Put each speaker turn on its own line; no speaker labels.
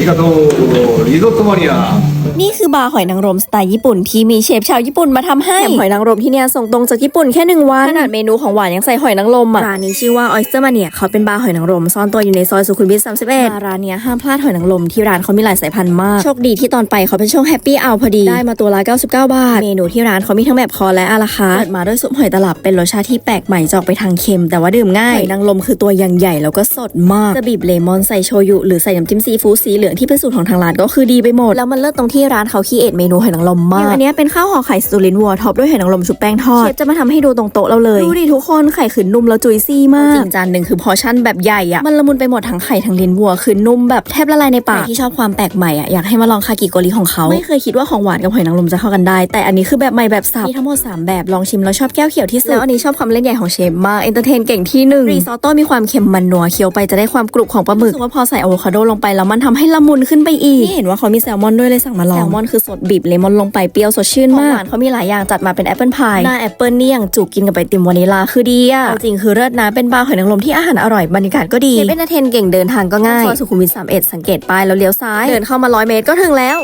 りがとうリゾットマニア。
นี่คือบาร์หอยนางรมสไตล์ญี่ปุ่นที่มีเชฟชาวญี่ปุ่นมาทำให้แถมหอยนางรมที่เนี่ยส่งตรงจากญี่ปุ่นแค่หนึ่งวันขนาดเมนูของหวานยังใส่หอยนางรมอะร้านนี้ชื่อว่า Oyster Mania เขาเป็นบาร์หอยนางรมซ่อนตัวอยู่ในซอยสุขุมวิท31มาร้านเนี้ยห้ามพลาดหอยนางรมที่ร้านเขามีหลายสายพันธุ์มากโชคดีที่ตอนไปเขาเป็นช่วงแฮปปี้เอาพอดีได้มาตัวละ99 บาท เมนูที่ร้านเขามีทั้งแบบคอและอาราคาร์ทเปิดมาด้วยซุปหอยตลับเป็นรสชาติที่แปลกใหม่จะออกไปทางเค็มแต่ว่าดื่มง่ายหอยนางรมคือตัวยังใหญ่แล้วก็สดมากจะบีบเลมอนใส่โชยุหรือใส่น้ำจิ้มซีฟู้ดสีเหลืองที่เป็นสูตรของทางร้านก็คือดีไปหมดแล้วมันเลิศตรงที่ร้านเขาคีเอทเมนูหอยนางรมมากอย่างอันเนี้ยเป็นข้าวห่อไข่สตูลินวัวท็อปด้วยหอยนางรมชุบแป้งทอดเชฟจะมาทำให้ดูตรงโต๊ะเราเลยดูดิทุกคนไข่คือนุ่มแล้วจุยซี่มากจริงจานหนึ่งคือพอชั่นแบบใหญ่อะมันละมุนไปหมดทั้งไข่ทั้งลิ้นวัวคือนุ่มแบบแทบละลายในปากใครที่ชอบความแปลกใหม่อะอยากให้มาลองคากิโกริของเขาไม่เคยคิดว่าของหวานกับหอยนางรมจะเข้ากันได้ แต่อันนี้คือแบบใหม่แบบสับมีทั้งหมดสามแบบลองชิมแล้วชอบแก้วเขียวที่สุดแล้วอันนี้ชอบความเล่นใหญ่ของเชฟมากเอนเตอร์เทนเก่งที่หนึ่งรีซอตโต้มีความเค็มมันนัวเคี้ยวไปจะได้ความกรุบของปลาหมึกรู้สึกว่าพอใส่อะโวคาโดลงไปแล้วมันทำให้ละมุนขึ้นไปอีกนี่เห็นว่าเขามีแซลมอนด้วยเลยสั่งมาลองแซลมอนคือสดบีบเลมอนลงไปเปรี้ยวสดชื่นมากหวานเขามีหลายอย่างจัดมาเป็นแอปเปิลพายหน้าแอปเปิลนี่อย่างจุกกินกับไอติมวานิลาคือดีอะเอาจริงคือเลิศนะเป็นบาร์หอยนางรมที่อาหารอร่อยบรรยากาศก็ดีเชฟเป็นเอนเตอร์เทนเก่งเดินทางก็ง่ายซอยสุขุมวิท31สังเกตป้ายแล้วเลี้ยวซ้ายเดินเข้ามา100เมตรก็ถึงแล้ว